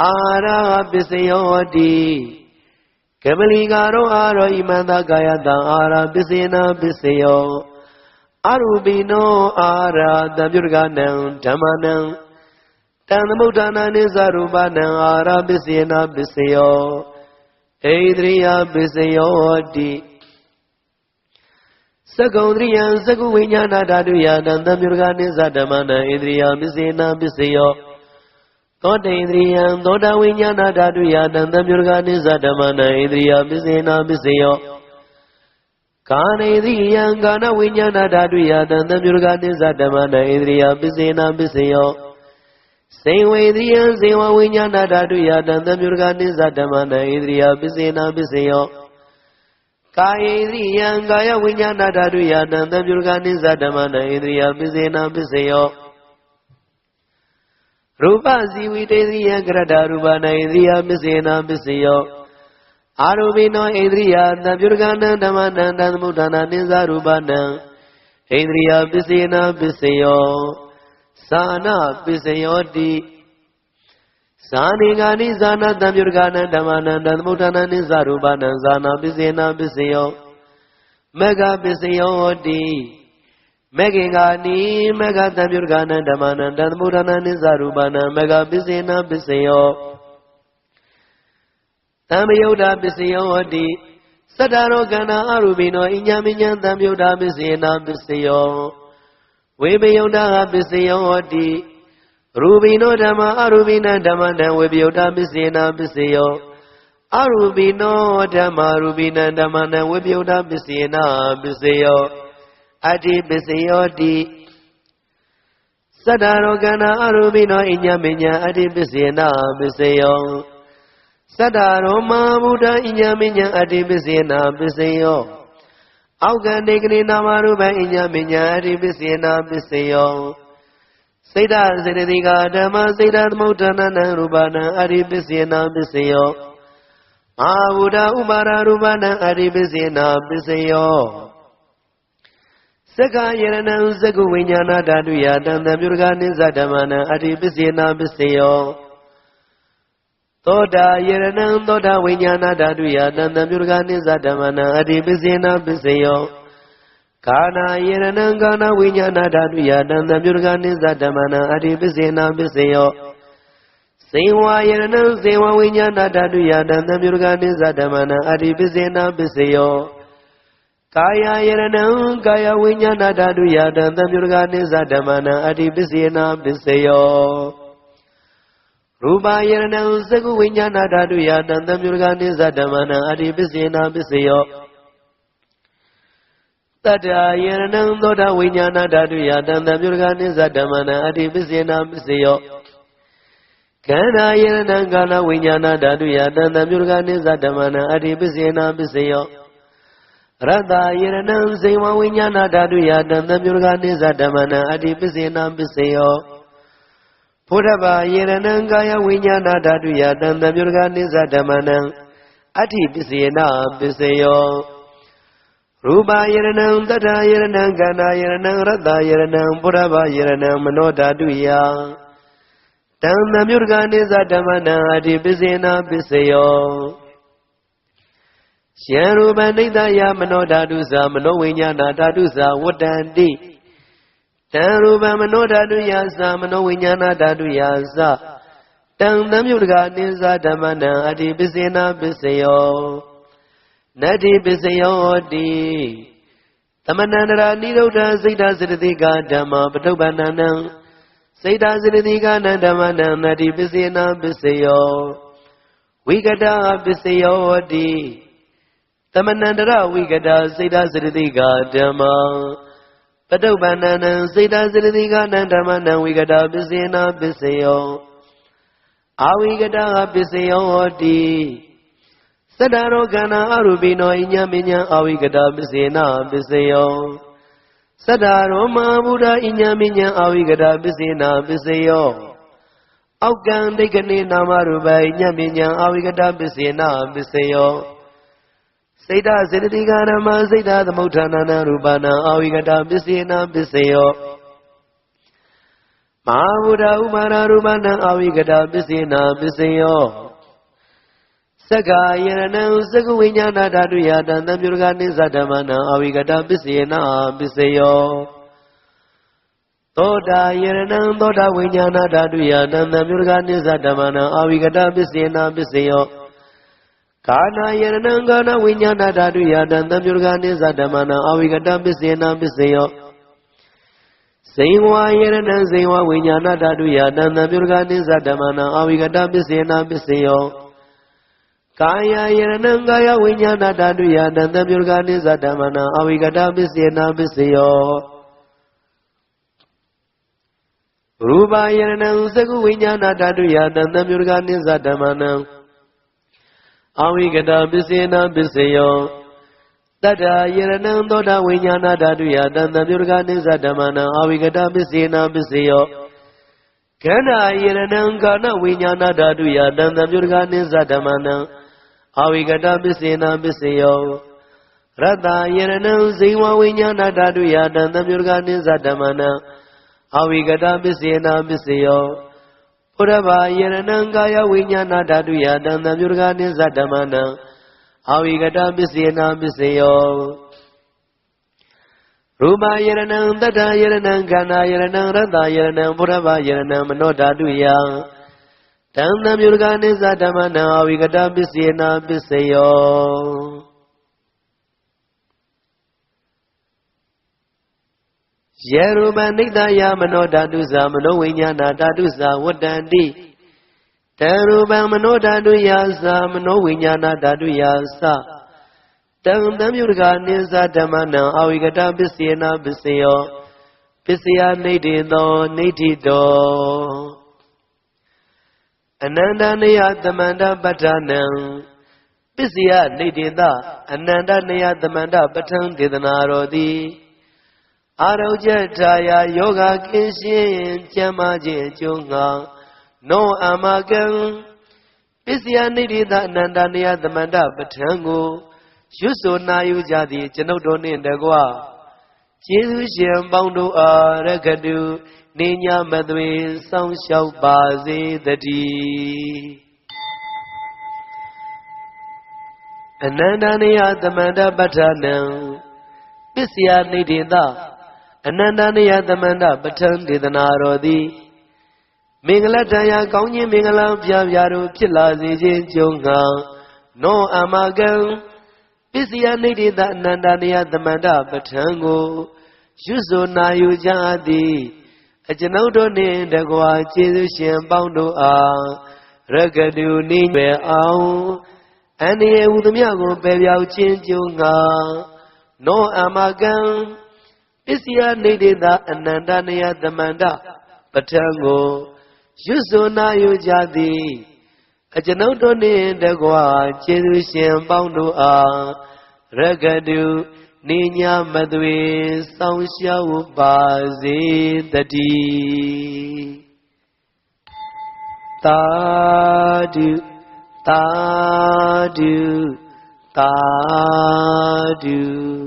အာရပစ္စယောတိကမလီကာရောအာရောဣမန္တကာယတံအာရပစ္စေနာပစ္စယောအရူပိနောအာရတံပြုရကနံဓမ္မနံတံသမုဋ္ဌာနာနိသရူပနံအာရပစ္စေနာပစ္စယောဣဒရိယပစ္စယောတိသကုံတရိယံသကုဝိညာဏဓာတုယတံသံပြုရကနိသဓမ္မနံဣဒရိယပစ္စေနာပစ္စယော သောတေန္ဒရိယံသောတာဝိညာဏဓာတုယတံသံပြုရကနိသဓမ္မနံဣဒရိယပစ္စေနာပစ္စယောကာနေတိယံကာနဝိညာဏဓာတုယတံသံပြုရကနိသဓမ္မနံဣဒရိယပစ္စေနာပစ္စယောစေဝေတိယံစေဝဝိညာဏဓာတုယတံသံပြုရကနိသဓမ္မနံဣဒရိယပစ္စေနာပစ္စယောကာယေတိယံကာယဝိညာဏဓာတုယတံသံပြုရကနိသဓမ္မနံဣဒရိယပစ္စေနာပစ္စယော ရူပဇီဝိတေသရိယကရတရူပနာဣန္ဒြိယပစ္စေနာပစ္စယောအာရူပိနောဣန္ဒြိယတံပြုရကနံဓမ္မနံတံသမုဋ္ဌာနာနိသရူပနံဣန္ဒြိယပစ္စေနာပစ္စယောသာနာပစ္စယောတိဇာနိဂာနိဇာနာတံပြုရကနံဓမ္မနံတံသမုဋ္ဌာနာနိသရူပနံဇာနာပစ္စေနာပစ္စယောမဂ္ဂပစ္စယောတိ မေခင်္ဂာနိမေဃတံပြုရကနံဓမ္မနံတသမုဒ္ဒနာနိသရူပနံမေဃပစ္စေနာပစ္စယောတံမယုဒ္ဓပစ္စယောဟတိသတ္တရောကန္နာအရူပိနောအညမညံတံမြုဒ္ဓပစ္စေနာပစ္စယောဝေပယုဒ္ဓပစ္စယောဟတိရူပိနောဓမ္မအရူပိနဓမ္မတံဝေပယုဒ္ဓပစ္စေနာပစ္စယောအရူပိနောဓမ္မရူပိနဓမ္မနံဝေပယုဒ္ဓပစ္စေနာပစ္စယော အတ္တိပစ္စယောတိသတ္တရောကနာအရူပိနောအညမညအတ္တိပစ္စေနာပစ္စယောသတ္တရောမဗုဒ္ဓအညမညအတ္တိပစ္စေနာပစ္စယောအောက်ကန္တေကနိနာမရူပအညမညအတ္တိပစ္စေနာပစ္စယောစိတ်ဓာစေတသိကဓမ္မစိတ်ဓာသမုဋ္ဌာနနံရူပနံအရိပစ္စေနာပစ္စယောအာဝုဒဥပါရရူပနံအရိပစ္စေနာပစ္စယော သက္ကာယရဏံသက္ကုဝိညာဏဓာတုယတံတံပြုရကနိစ္စဓမ္မနံအတ္တိပစ္စေနာပစ္စယောသောတာယရဏံသောတာဝိညာဏဓာတုယတံတံပြုရကနိစ္စဓမ္မနံအတ္တိပစ္စေနာပစ္စယောကာနာယရဏံကာနာဝိညာဏဓာတုယတံတံပြုရကနိစ္စဓမ္မနံအတ္တိပစ္စေနာပစ္စယောစေဝယရဏံစေဝဝိညာဏဓာတုယတံတံပြုရကနိစ္စဓမ္မနံအတ္တိပစ္စေနာပစ္စယော ကာယယရဏံကာယဝိညာဏဓာတုယတံသံပြုရကနိစ္စဓမ္မနံအတ္တိပစ္စေနာပစ္စယောရူပယရဏံသကုဝိညာဏဓာတုယတံသံပြုရကနိစ္စဓမ္မနံအတ္တိပစ္စေနာပစ္စယောတတ္တယရဏံသောတာဝိညာဏဓာတုယတံသံပြုရကနိစ္စဓမ္မနံအတ္တိပစ္စေနာပစ္စယောခန္ဓာယရဏံကာလဝိညာဏဓာတုယတံသံပြုရကနိစ္စဓမ္မနံအတ္တိပစ္စေနာပစ္စယော ရတ္တယရဏံစေဝဝိညာဏဓာတုယတံသမြုရကနိစ္စဓမ္မနံအတ္တိပစ္စေနပစ္စယောဘုဒ္ဓဘာယရဏံကာယဝိညာဏဓာတုယတံသမြုရကနိစ္စဓမ္မနံအတ္တိပစ္စေနပစ္စယောရူပယရဏံတတယရဏံကန္နာယရဏံရတ္တယရဏံဘုဒ္ဓဘာယရဏံမနောဓာတုယတံသမြုရကနိစ္စဓမ္မနံအတ္တိပစ္စေနပစ္စယော ယံရူပနိတယမနောဓာတုသာမနောဝိညာဏဓာတုသာဝတ္တန္တိတံရူပမနောဓာတုယသာမနောဝိညာဏဓာတုယသာတံသံယုတကနိစ္စဓမ္မနံအတ္တိပစ္စေနာပစ္စယောနတ္တိပစ္စယောတိသမဏန္တရာနိရုဒ္ဓစိတ်ဓာစရတိကဓမ္မပထုပ္ပန္နံစိတ်ဓာစရတိကနံဓမ္မနံနတ္တိပစ္စေနာပစ္စယောဝိကတပစ္စယောတိ သမဏန္တရဝိကတာစေတစရတိကဓမ္မပတုပ္ပန္နံစေတစရတိကနံဓမ္မနံဝိကတာပစ္စေနာပစ္စယောအာဝိကတာပစ္စယောဟောတိသတ္တရောကဏအရူပိနောဣညာမညာအာဝိကတာပစ္စေနာပစ္စယောသတ္တရောမဟာဗုဒ္ဓဣညာမညာအာဝိကတာပစ္စေနာပစ္စယောအောက်ကံဒိဋ္ဌနေနာမရူပဣညာမညာအာဝိကတာပစ္စေနာပစ္စယော စိတ်ဓာစေတသိကဓမ္မစိတ်ဓာသမုဋ္ဌာနာနာရူပနာအာဝိကတာပစ္စေနာပစ္စယောမဟာဗုဒ္ဓဥမာရရူပနံအဝိကတာပစ္စေနာပစ္စယောသက္ကာယရဏံသက္ကဝိညာဏဓာတုယတံသံမြုရကနိစ္စဓမ္မနံအဝိကတာပစ္စေနာပစ္စယောသောတာယရဏံသောတာဝိညာဏဓာတုယတံသံမြုရကနိစ္စဓမ္မနံအဝိကတာပစ္စေနာပစ္စယော ကာနာယရဏံကာနဝိညာဏဓာတုယတံသံမြုရကနိစ္စဓမ္မနံအဝိကတာပစ္စေနာပစ္စယောဇိဝါယရဏံဇိဝဝိညာဏဓာတုယတံသံမြုရကနိစ္စဓမ္မနံအဝိကတာပစ္စေနာပစ္စယောကာယယရဏံကာယဝိညာဏဓာတုယတံသံမြုရကနိစ္စဓမ္မနံအဝိကတာပစ္စေနာပစ္စယောရူပယရဏံသကုဝိညာဏဓာတုယတံသံမြုရကနိစ္စဓမ္မနံ အဝိကတာပစ္စေနာပစ္စယောတတ္တယရဏံသောတာဝိညာဏဓာတုယတံသံမြုရကနိစ္စဓမ္မနံအဝိကတာပစ္စေနာပစ္စယောခန္ဓာယရဏံကာနဝိညာဏဓာတုယတံသံမြုရကနိစ္စဓမ္မနံအဝိကတာပစ္စေနာပစ္စယောရတ္တယရဏံဇိဝဝိညာဏဓာတုယတံသံမြုရကနိစ္စဓမ္မနံအဝိကတာပစ္စေနာပစ္စယောဘု ရဘာယရဏံကာယဝိညာဏဓာတုယတံသံမြုရကနိစ္စဓမ္မနံအဝိကတာပစ္စေနာပစ္စယောရူပယရဏံတတ္တယရဏံခန္ဓာယရဏံရတ္တယရဏံဘုရဘာယရဏံမနောဓာတုယတံသံမြုရကနိစ္စဓမ္မနံအဝိကတာပစ္စေနာပစ္စယော ယေရူပနိတယမနောဓာတုဇာမနောဝိညာဏဓာတုဇာဝတ္တန္တိတရူပမနောဓာတုယာဇာမနောဝိညာဏဓာတုယာသတံတံမြုရကနိစ္စဓမ္မနံအဝိကတပစ္စေနာပစ္စယောပစ္စယနေတေသောနေတိတောအနန္တနေယသမန္တပဋ္ဌာနံပစ္စယနေတေသအနန္တနေယသမန္တပဋ္ဌံဒေသနာရောတိ အာရုံချက်ထာယာယောဂကင်းရှင်းကျမ်းမာခြင်းအကျိုးငါနောအာမကံပစ္စယနိတိသအနန္တနေယသမန္တပဋ္ဌံကိုရွတ်ဆိုနာယူကြသည်ကျွန်ုပ်တို့နှင့်တကွကျေးဇူးရှင်ပေါင်းတို့အားရခတုနေညမသွေစောင့်ရှောက်ပါစေတည်းအနန္တနေယသမန္တပဋ္ဌာနံပစ္စယနိတိသ အနန္တနေယသမန္တပဋ္ဌံဒေသနာတော်သည်မင်္ဂလတရာကောင်းခြင်းမင်္ဂလာပြပြတို့ဖြစ်လာစေခြင်းကြုံငါနောအမကံပစ္စယနိတိတအနန္တနေယသမန္တပဋ္ဌံကိုရွတ်ဆိုနာယူကြသည်အကျွန်ုပ်တို့နှင့်တကွာကျေးဇူးရှင်ပေါင်းတို့အားရကတုနိပဲအောင်အန္တရာယ်ဟူသည်များကိုပယ်ပြောက်ခြင်းကြုံငါနောအမကံ ပစ္စယနေတေသာအနန္တနေယသမန္တပဋ္ဌံကိုရွတ်ဆိုနာယူကြသည်အကျွန်ုပ်တို့နှင့်တကွာကျေးဇူးရှင်ပေါင်းတို့အားရကတုနေညာမသွေစောင့်ရှောက်ပါစေတည်းသာဓုသာဓုသာဓု